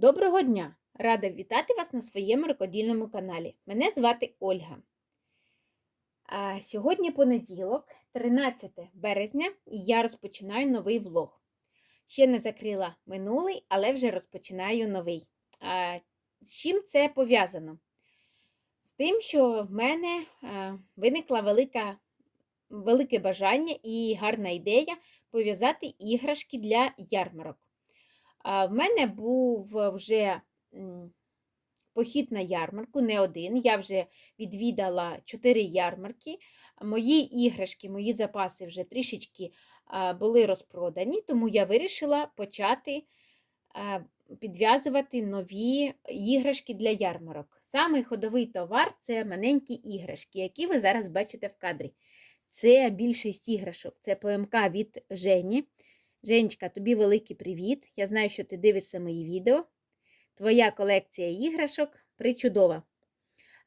Доброго дня! Рада вітати вас на своєму рукодільному каналі. Мене звати Ольга. А сьогодні понеділок, 13 березня, і я розпочинаю новий влог. Ще не закрила минулий, але вже розпочинаю новий. А, з чим це пов'язано? З тим, що в мене а, виникла велика, велике бажання і гарна ідея пов'язати іграшки для ярмарок. В мене був вже похід на ярмарку, не один. Я вже відвідала чотири ярмарки. Мої іграшки, мої запаси вже трішечки були розпродані, тому я вирішила почати підв'язувати нові іграшки для ярмарок. Самий ходовий товар це маленькі іграшки, які ви зараз бачите в кадрі. Це більшість іграшок, це ПМК від Жені. Женечка, тобі великий привіт. Я знаю, що ти дивишся мої відео. Твоя колекція іграшок причудова.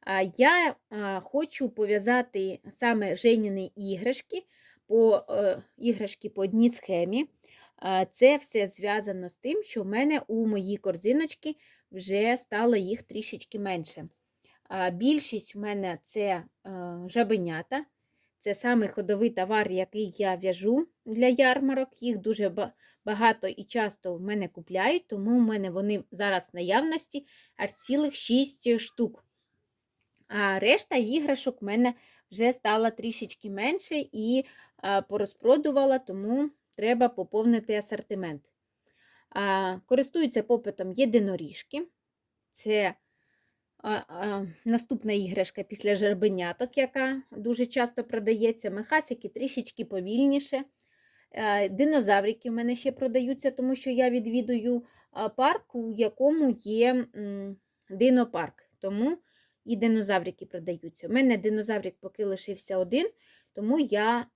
А Я хочу пов'язати саме Женіни іграшки по е, іграшки по одній схемі. Це все зв'язано з тим, що в мене у моїй корзиночці вже стало їх трішечки менше. Більшість у мене це е, жабенята. Це саме ходовий товар, який я в'яжу для ярмарок. Їх дуже багато і часто в мене купляють, тому в мене вони зараз в наявності аж цілих 6 штук. А решта іграшок в мене вже стала трішечки менше і порозпродувала, тому треба поповнити асортимент. Користуються попитом єдиноріжки. Це Наступна іграшка після жербеняток, яка дуже часто продається. Мехасики трішечки повільніше. Е, динозаврики в мене ще продаються, тому що я відвідую парк, у якому є динопарк. Тому і динозаврики продаються. У мене динозаврик поки лишився один, тому я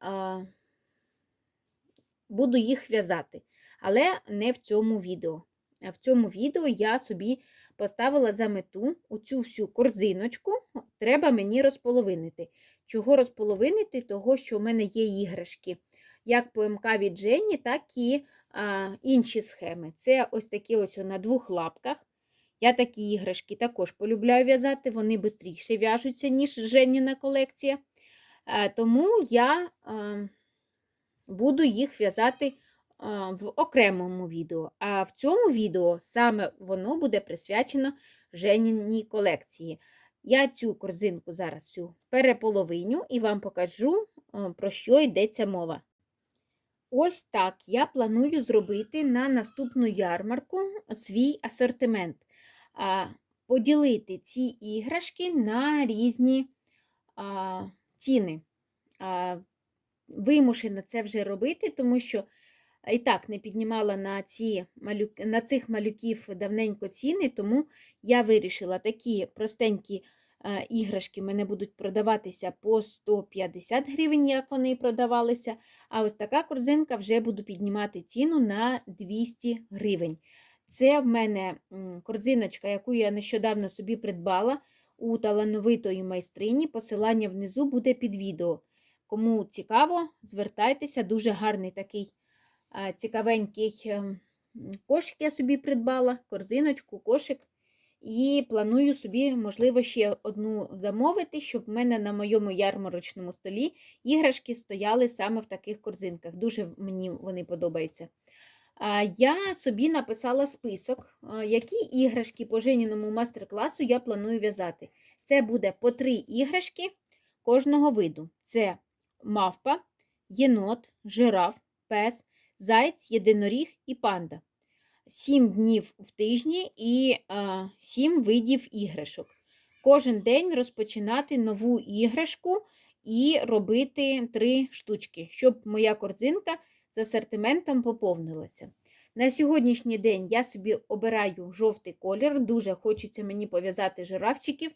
буду їх в'язати. Але не в цьому відео. В цьому відео я собі поставила за мету оцю всю корзиночку, треба мені розполовинити. Чого розполовинити? Того, що в мене є іграшки, як по МК від Жені, так і а, інші схеми. Це ось такі ось на двох лапках. Я такі іграшки також полюбляю в'язати, вони швидше в'яжуться, ніж Женіна колекція. Тому я а, буду їх в'язати в окремому відео. А в цьому відео саме воно буде присвячено Женіній колекції. Я цю корзинку зараз всю переполовиню і вам покажу, про що йдеться мова. Ось так я планую зробити на наступну ярмарку свій асортимент. Поділити ці іграшки на різні ціни. Вимушена це вже робити, тому що і так не піднімала на ці на цих малюків давненько ціни, тому я вирішила такі простенькі е, іграшки мене будуть продаватися по 150 гривень, як вони продавалися. А ось така корзинка вже буду піднімати ціну на 200 гривень. Це в мене корзиночка, яку я нещодавно собі придбала у талановитої майстрині. Посилання внизу буде під відео. Кому цікаво, звертайтеся, дуже гарний такий цікавенький ем, кошик я собі придбала, корзиночку, кошик. І планую собі, можливо, ще одну замовити, щоб в мене на моєму ярмарочному столі іграшки стояли саме в таких корзинках. Дуже мені вони подобаються. Я собі написала список, які іграшки по Женіному мастер-класу я планую в'язати. Це буде по три іграшки кожного виду: це мавпа, єнот, жираф, пес зайць, єдиноріг і панда. Сім днів в тижні і а, сім видів іграшок. Кожен день розпочинати нову іграшку і робити три штучки, щоб моя корзинка з асортиментом поповнилася. На сьогоднішній день я собі обираю жовтий колір, дуже хочеться мені пов'язати жирафчиків.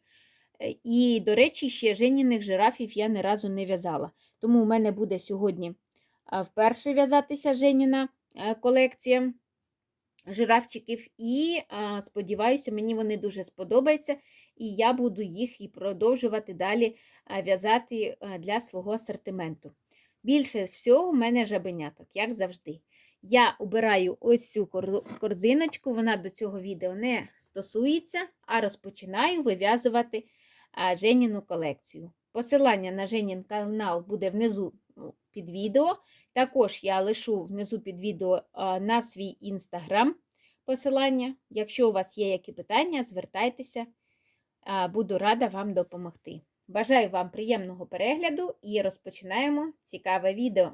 Е, і, до речі, ще женіних жирафів я ні разу не в'язала. Тому у мене буде сьогодні вперше в'язатися Женіна е, колекція жирафчиків. І сподіваюся, мені вони дуже сподобаються, і я буду їх і продовжувати далі в'язати для свого асортименту. Більше всього, в мене жабеняток, як завжди. Я обираю ось цю корзиночку, вона до цього відео не стосується, а розпочинаю вив'язувати Женіну колекцію. Посилання на Женін канал буде внизу ну, під відео. Також я лишу внизу під відео на свій інстаграм посилання. Якщо у вас є які питання, звертайтеся, буду рада вам допомогти. Бажаю вам приємного перегляду і розпочинаємо цікаве відео.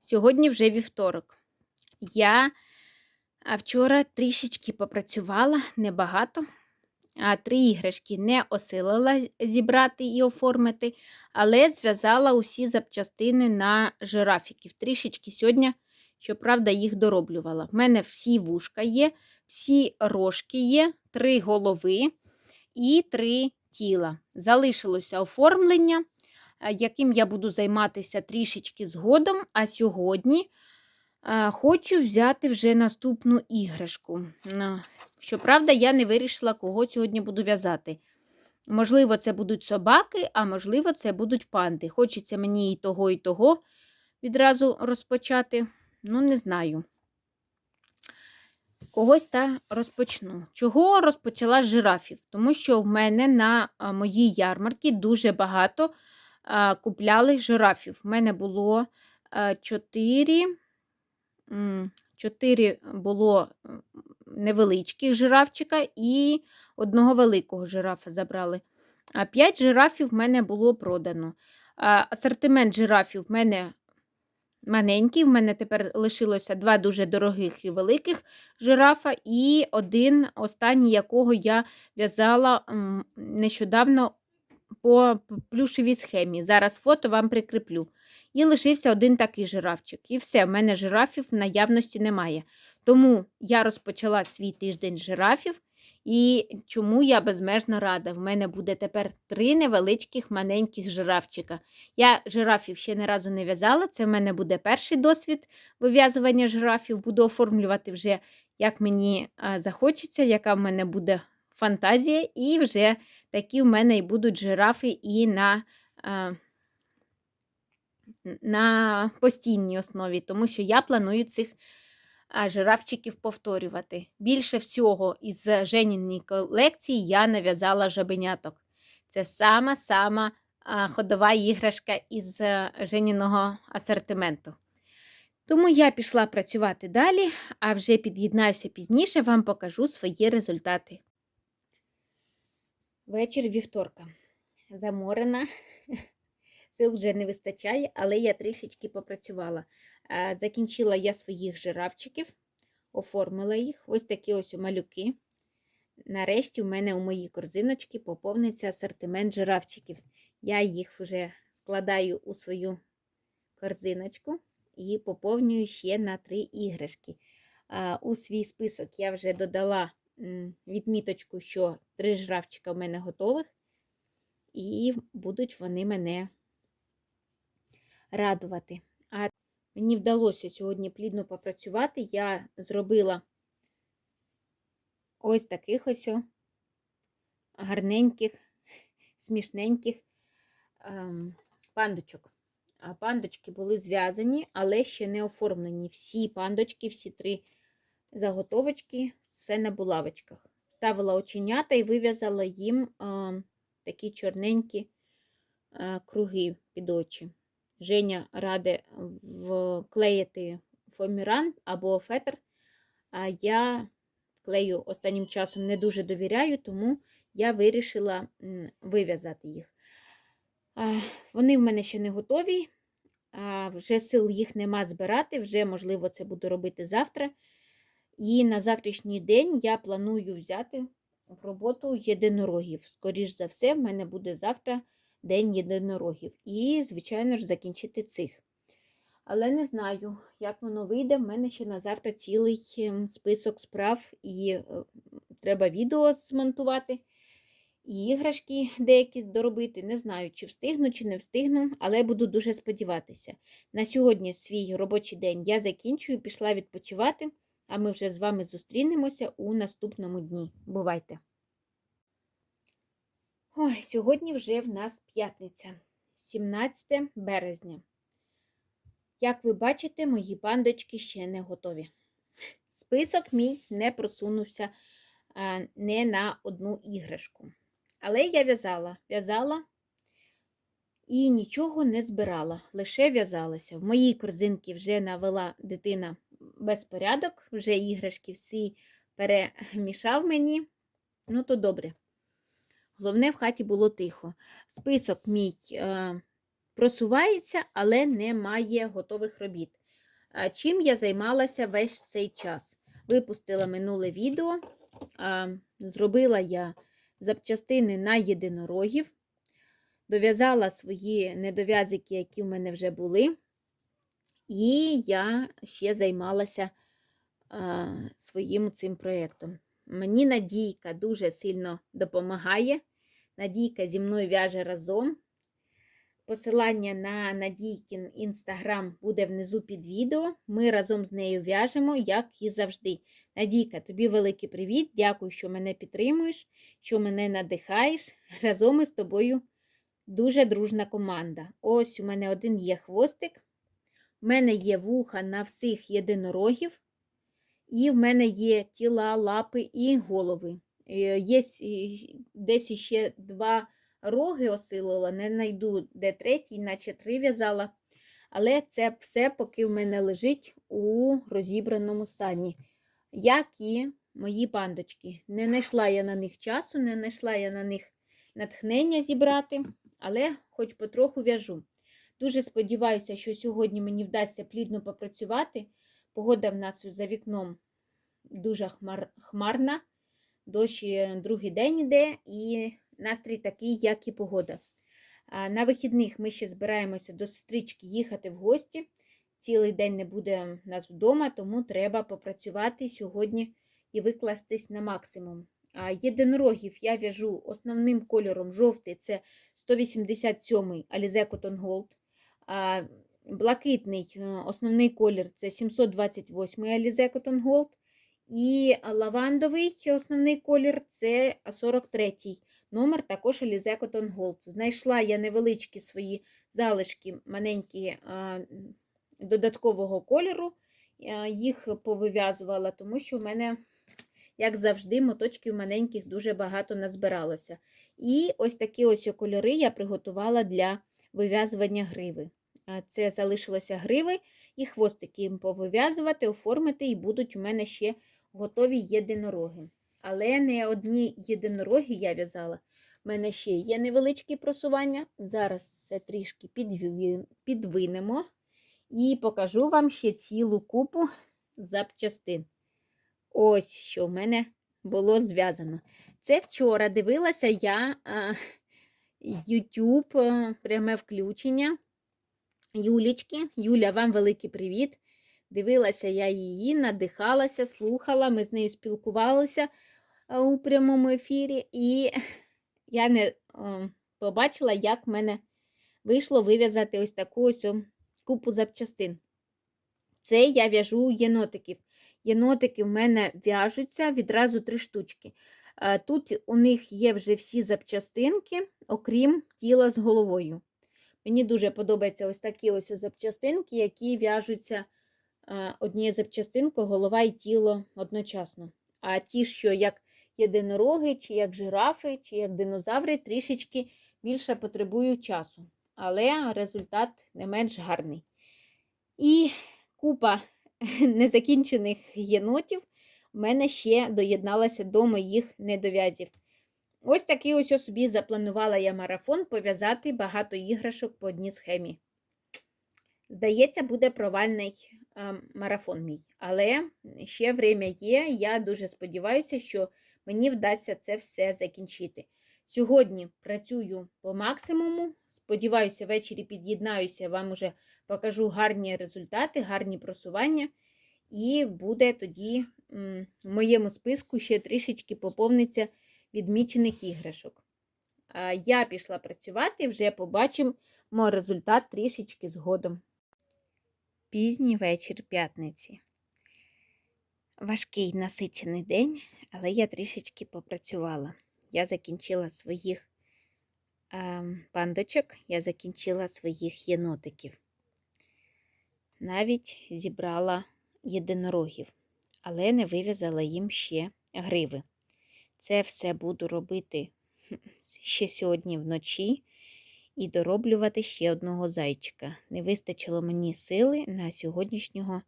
Сьогодні вже вівторок. Я вчора трішечки попрацювала, небагато. Три іграшки не осилила зібрати і оформити, але зв'язала усі запчастини на жирафіків. Трішечки сьогодні, щоправда, їх дороблювала. В мене всі вушка є, всі рожки є, три голови і три тіла. Залишилося оформлення, е, яким я буду займатися трішечки згодом. А сьогодні хочу взяти вже наступну іграшку. Щоправда, я не вирішила, кого сьогодні буду в'язати. Можливо, це будуть собаки, а можливо, це будуть панди. Хочеться мені і того, і того відразу розпочати. Ну, не знаю. Когось та розпочну. Чого розпочала з жирафів? Тому що в мене на моїй ярмарці дуже багато купляли жирафів. В мене було 4, 4 було невеличких жирафчика і одного великого жирафа забрали. А 5 жирафів в мене було продано. Асортимент жирафів в мене маленький. В мене тепер лишилося два дуже дорогих і великих жирафа, і один останній, якого я в'язала нещодавно по плюшевій схемі. Зараз фото вам прикріплю. І лишився один такий жирафчик. І все, в мене жирафів в наявності немає. Тому я розпочала свій тиждень жирафів. І чому я безмежно рада? В мене буде тепер три невеличких маленьких жирафчика. Я жирафів ще не разу не в'язала. Це в мене буде перший досвід вив'язування жирафів. Буду оформлювати вже, як мені захочеться, яка в мене буде фантазія, і вже такі в мене і будуть жирафи і на, на постійній основі, тому що я планую цих жирафчиків повторювати. Більше всього із Женіної колекції я нав'язала жабеняток. Це сама-сама ходова іграшка із е, Женіного асортименту. Тому я пішла працювати далі, а вже під'єднаюся пізніше, вам покажу свої результати. Вечір вівторка. Заморена. Сил вже не вистачає, але я трішечки попрацювала. Е, Закінчила я своїх жирафчиків, оформила їх. Ось такі ось малюки. Нарешті у мене у моїй корзиночці поповниться асортимент жирафчиків. Я їх вже складаю у свою корзиночку і поповнюю ще на три іграшки. У свій список я вже додала відміточку, що три жирафчика в мене готових, і будуть вони мене радувати. А мені вдалося сьогодні плідно попрацювати. Я зробила ось таких ось гарненьких, смішненьких ем, пандочок. Пандочки були зв'язані, але ще не оформлені. Всі пандочки, всі три заготовочки, все на булавочках. Ставила оченята і вив'язала їм е, такі чорненькі е, круги під очі. Женя раде вклеїти фоміран або фетр, а я клею останнім часом не дуже довіряю, тому я вирішила вив'язати їх. Вони в мене ще не готові, вже сил їх нема збирати, вже, можливо, це буду робити завтра. І на завтрашній день я планую взяти в роботу єдинорогів. Скоріш за все, в мене буде завтра день єдинорогів. І, звичайно ж, закінчити цих. Але не знаю, як воно вийде. В мене ще на завтра цілий ем, список справ, і е, треба відео змонтувати, і іграшки деякі доробити. Не знаю, чи встигну, чи не встигну, але буду дуже сподіватися. На сьогодні свій робочий день я закінчую, пішла відпочивати, а ми вже з вами зустрінемося у наступному дні. Бувайте! Ой, сьогодні вже в нас п'ятниця, 17 березня. Як ви бачите, мої пандочки ще не готові. Список мій не просунувся а, не на одну іграшку. Але я в'язала, в'язала і нічого не збирала, лише в'язалася. В моїй корзинці вже навела дитина безпорядок, вже іграшки всі перемішав мені. Ну, то добре. Головне, в хаті було тихо. Список мій е, просувається, але немає готових робіт. Чим я займалася весь цей час? Випустила минуле відео, зробила я запчастини на єдинорогів, дов'язала свої недов'язики, які в мене вже були, і я ще займалася своїм цим проєктом. Мені Надійка дуже сильно допомагає. Надійка зі мною в'яже разом. Посилання на Надійкін інстаграм буде внизу під відео. Ми разом з нею в'яжемо, як і завжди. Надійка, тобі великий привіт. Дякую, що мене підтримуєш, що мене надихаєш. Разом ми з тобою дуже дружна команда. Ось у мене один є хвостик, в мене є вуха на всіх єдинорогів, і в мене є тіла, лапи і голови. Е, Є десь ще два роги осилила, не знайду де третій, наче три в'язала. Але це все поки в мене лежить у розібраному стані. Як і мої пандочки. Не знайшла я на них часу, не знайшла я на них натхнення зібрати, але хоч потроху в'яжу. Дуже сподіваюся, що сьогодні мені вдасться плідно попрацювати. Погода в нас за вікном дуже хмар... хмарна, дощ другий день іде, і настрій такий, як і погода. На вихідних ми ще збираємося до сестрички їхати в гості. Цілий день не буде нас вдома, тому треба попрацювати сьогодні і викластись на максимум. Єдинорогів я в'яжу основним кольором жовтий це 187-й Alize Cotton Gold. Блакитний е, основний колір це 728-й Alize Cotton Gold. І лавандовий основний колір це 43-й номер, також Alize Cotton Gold. Знайшла я невеличкі свої залишки маленькі додаткового кольору, їх повив'язувала, тому що в мене, як завжди, моточків маленьких дуже багато назбиралося. І ось такі ось кольори я приготувала для вив'язування гриви. Це залишилося гриви і хвостики їм повив'язувати, оформити, і будуть у мене ще готові єдинороги. Але не одні єдинороги я в'язала. У мене ще є невеличкі просування. Зараз це трішки підвинемо. І покажу вам ще цілу купу запчастин. Ось що в мене було зв'язано. Це вчора дивилася я а, YouTube а, пряме включення Юлічки. Юля, вам великий привіт! Дивилася я її, надихалася, слухала, ми з нею спілкувалися у прямому ефірі, і я не побачила, як в мене вийшло вив'язати ось таку ось купу запчастин. Це я в'яжу єнотиків. Єнотики в мене в'яжуться відразу три штучки. Тут у них є вже всі запчастинки, окрім тіла з головою. Мені дуже подобаються ось такі ось запчастинки, які в'яжуться однією запчастинкою, голова і тіло одночасно. А ті, що як єдинороги, чи як жирафи, чи як динозаври, трішечки більше потребують часу. Але результат не менш гарний. І купа незакінчених єнотів в мене ще доєдналася до моїх недов'язів. Ось такий ось собі запланувала я марафон пов'язати багато іграшок по одній схемі. Здається, буде провальний марафон мій. Але ще время є. Я дуже сподіваюся, що мені вдасться це все закінчити. Сьогодні працюю по максимуму. Сподіваюся, ввечері під'єднаюся, вам уже покажу гарні результати, гарні просування. І буде тоді в моєму списку ще трішечки поповниться відмічених іграшок. Я пішла працювати, вже побачимо результат трішечки згодом. Пізній вечір п'ятниці. Важкий насичений день, але я трішечки попрацювала. Я закінчила своїх е, пандочок, я закінчила своїх єнотиків. навіть зібрала єдинорогів, але не вив'язала їм ще гриви. Це все буду робити ще сьогодні вночі і дороблювати ще одного зайчика. Не вистачило мені сили на сьогоднішнього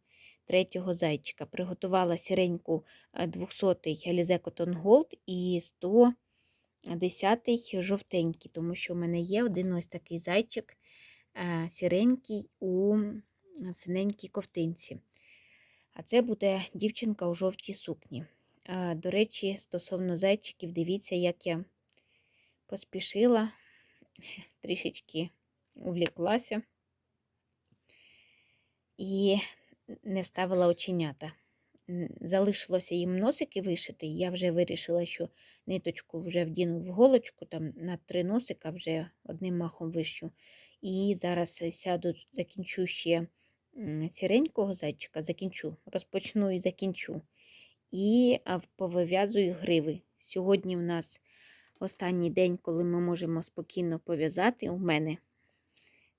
третього зайчика. Приготувала сіреньку 200-й Alize Cotton Gold і 110-й жовтенький, тому що в мене є один ось такий зайчик е, сіренький у синенькій ковтинці. А це буде дівчинка у жовтій сукні. До речі, стосовно зайчиків, дивіться, як я поспішила, трішечки увліклася і не вставила оченята. Залишилося їм носики вишити. Я вже вирішила, що ниточку вже вдіну в голочку, там на три носика вже одним махом вищу. І зараз сяду, закінчу ще сіренького зайчика, закінчу, розпочну і закінчу. І повив'язую гриви. Сьогодні у нас останній день, коли ми можемо спокійно пов'язати. У мене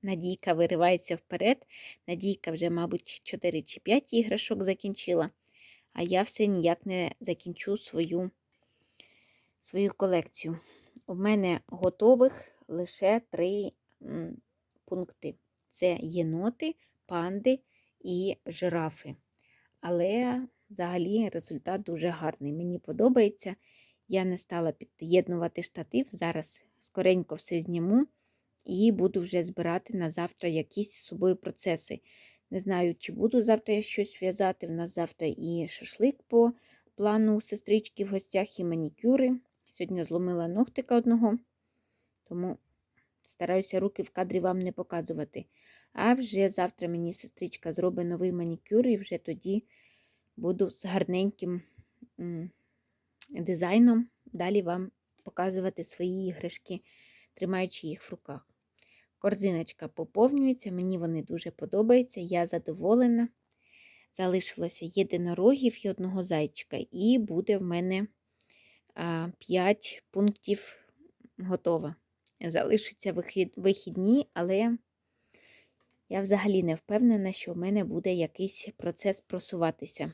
Надійка виривається вперед. Надійка вже, мабуть, 4 чи 5 іграшок закінчила, а я все ніяк не закінчу свою, свою колекцію. У мене готових лише три пункти: це єноти, панди і жирафи. Але взагалі результат дуже гарний. Мені подобається. Я не стала під'єднувати штатив. Зараз скоренько все зніму і буду вже збирати на завтра якісь з собою процеси. Не знаю, чи буду завтра я щось в'язати. В нас завтра і шашлик по плану сестрички в гостях, і манікюри. Сьогодні зломила ногтика одного, тому стараюся руки в кадрі вам не показувати. А вже завтра мені сестричка зробить новий манікюр, і вже тоді буду з гарненьким дизайном далі вам показувати свої іграшки, тримаючи їх в руках. Корзиночка поповнюється, мені вони дуже подобаються, я задоволена. Залишилося єдинорогів і одного зайчика, і буде в мене 5 пунктів готово. Залишаться вихідні, але я взагалі не впевнена, що в мене буде якийсь процес просуватися.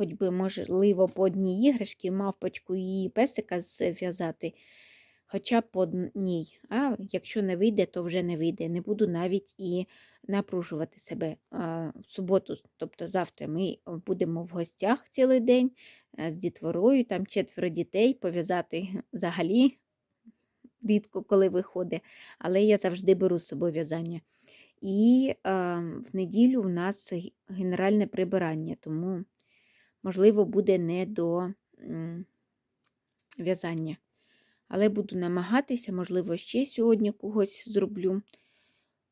Хоч би, можливо, по одній іграшці, мавпочку і песика зв'язати, хоча б по одній. А якщо не вийде, то вже не вийде. Не буду навіть і напружувати себе в суботу, тобто завтра ми будемо в гостях цілий день з дітворою, там четверо дітей, пов'язати взагалі рідко коли виходить, але я завжди беру з собою в'язання. І а, в неділю у нас генеральне прибирання, тому, можливо, буде не до в'язання. Але буду намагатися, можливо, ще сьогодні когось зроблю.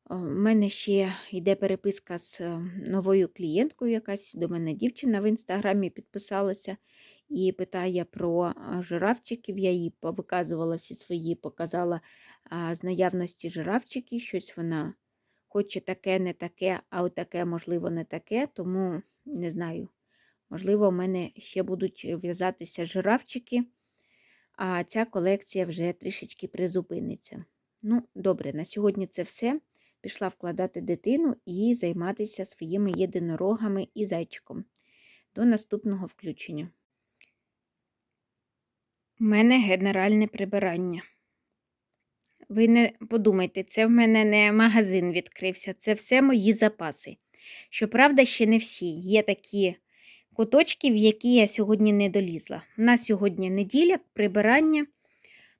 У мене ще йде переписка з е, новою клієнткою, якась до мене дівчина в інстаграмі підписалася і питає про жирафчиків. Я їй повиказувала всі свої, показала з наявності жирафчиків, щось вона хоче таке, не таке, а отаке, можливо, не таке, тому не знаю. Можливо, в мене ще будуть в'язатися жирафчики, а ця колекція вже трішечки призупиниться. Ну, добре, на сьогодні це все. Пішла вкладати дитину і займатися своїми єдинорогами і зайчиком. До наступного включення. У мене генеральне прибирання. Ви не подумайте, це в мене не магазин відкрився, це все мої запаси. Щоправда, ще не всі. Є такі куточки, які я сьогодні не долізла. У нас сьогодні неділя, прибирання.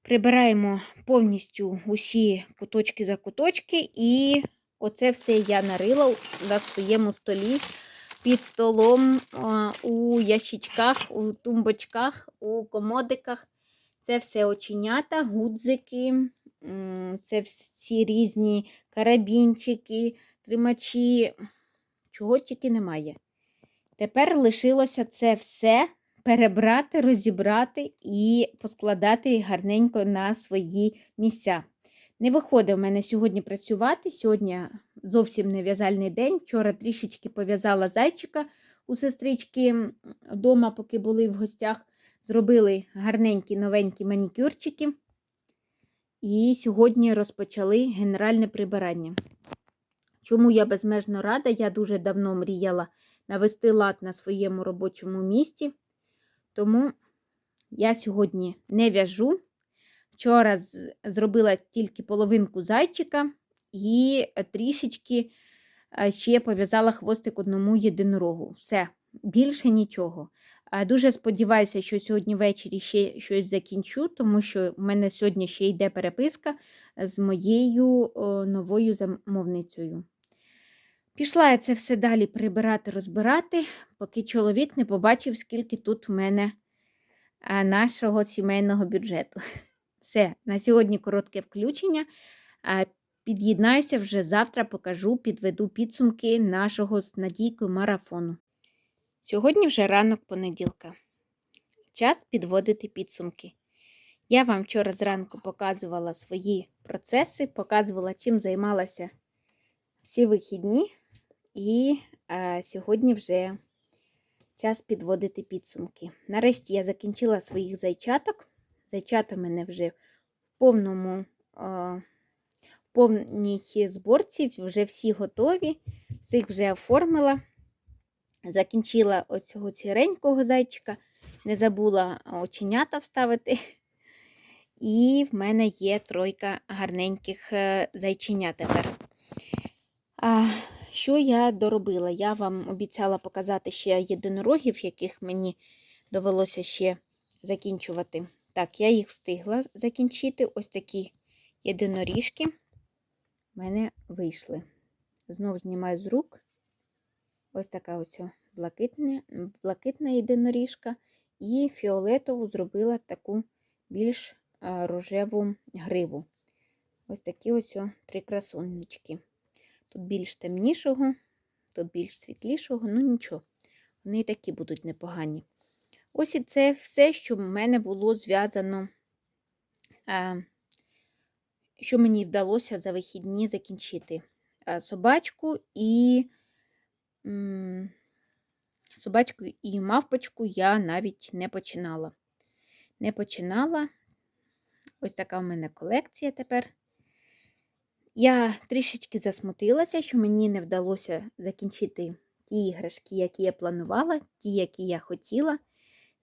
Прибираємо повністю усі куточки за куточки, і оце все я нарила на своєму столі, під столом, у ящичках, у тумбочках, у комодиках. Це все оченята, гудзики, це всі різні карабінчики, тримачі, чого тільки немає. Тепер лишилося це все перебрати, розібрати і поскладати гарненько на свої місця. Не виходить в мене сьогодні працювати. Сьогодні зовсім не в'язальний день. Вчора трішечки пов'язала зайчика у сестрички вдома, поки були в гостях. Зробили гарненькі новенькі манікюрчики. І сьогодні розпочали генеральне прибирання. Чому я безмежно рада? Я дуже давно мріяла навести лад на своєму робочому місці. Тому я сьогодні не в'яжу. Вчора зробила тільки половинку зайчика і трішечки е, ще пов'язала хвостик одному єдинорогу. Все, більше нічого. Дуже сподіваюся, що сьогодні ввечері ще щось закінчу, тому що в мене сьогодні ще йде переписка з моєю новою замовницею. Пішла я це все далі прибирати, розбирати, поки чоловік не побачив, скільки тут в мене нашого сімейного бюджету. Все, на сьогодні коротке включення. Під'єднаюся вже завтра, покажу, підведу підсумки нашого з Надійкою марафону. Сьогодні вже ранок понеділка. Час підводити підсумки. Я вам вчора зранку показувала свої процеси, показувала, чим займалася всі вихідні, і а, сьогодні вже час підводити підсумки. Нарешті я закінчила своїх зайчаток. Зайчата в мене вже в повному, а, в повній зборці, вже всі готові, всіх вже оформила. Закінчила оцього сіренького зайчика, не забула оченята вставити. І в мене є тройка гарненьких е, зайченят тепер. А, що я доробила? Я вам обіцяла показати ще єдинорогів, яких мені довелося ще закінчувати. Так, я їх встигла закінчити. Ось такі єдиноріжки в мене вийшли. Знову знімаю з рук. Ось така ось блакитна, блакитна єдиноріжка. І фіолетову зробила таку більш рожеву гриву. Ось такі ось три красуннички. Тут більш темнішого, тут більш світлішого, ну нічого, вони і такі будуть непогані. Ось і це все, що в мене було зв'язано, що мені вдалося за вихідні закінчити. Собачку і собачку і мавпочку я навіть не починала. Не починала. Ось така в мене колекція тепер. Я трішечки засмутилася, що мені не вдалося закінчити ті іграшки, які я планувала, ті, які я хотіла.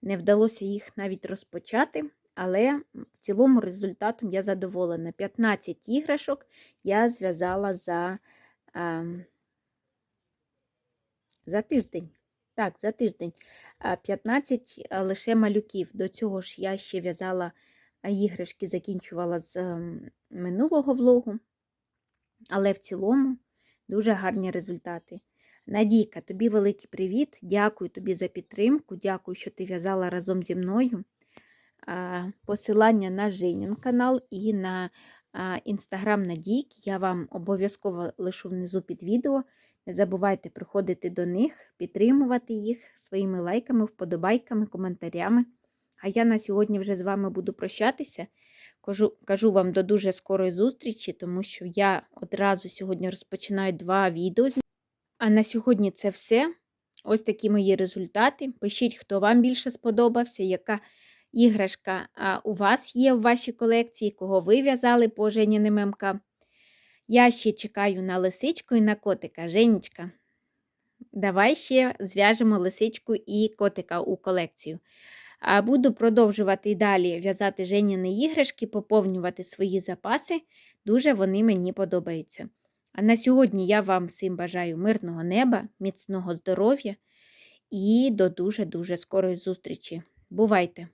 Не вдалося їх навіть розпочати, але в цілому результатом я задоволена. 15 іграшок я зв'язала за, а, за тиждень. Так, за тиждень. 15 лише малюків. До цього ж я ще в'язала іграшки, закінчувала з ем, минулого влогу. Але в цілому дуже гарні результати. Надійка, тобі великий привіт. Дякую тобі за підтримку. Дякую, що ти в'язала разом зі мною. Посилання на Женін канал і на інстаграм Надійки я вам обов'язково лишу внизу під відео. Не забувайте приходити до них, підтримувати їх своїми лайками, вподобайками, коментарями. А я на сьогодні вже з вами буду прощатися. Кажу, кажу вам до дуже скорої зустрічі, тому що я одразу сьогодні розпочинаю два відео. А на сьогодні це все. Ось такі мої результати. Пишіть, хто вам більше сподобався, яка іграшка у вас є в вашій колекції, кого ви в'язали по Женіним МК. Я ще чекаю на лисичку і на котика. Женечка, давай ще зв'яжемо лисичку і котика у колекцію. Буду продовжувати і далі в'язати Женіни іграшки, поповнювати свої запаси. Дуже вони мені подобаються. А на сьогодні я вам всім бажаю мирного неба, міцного здоров'я і до дуже-дуже скорої зустрічі. Бувайте!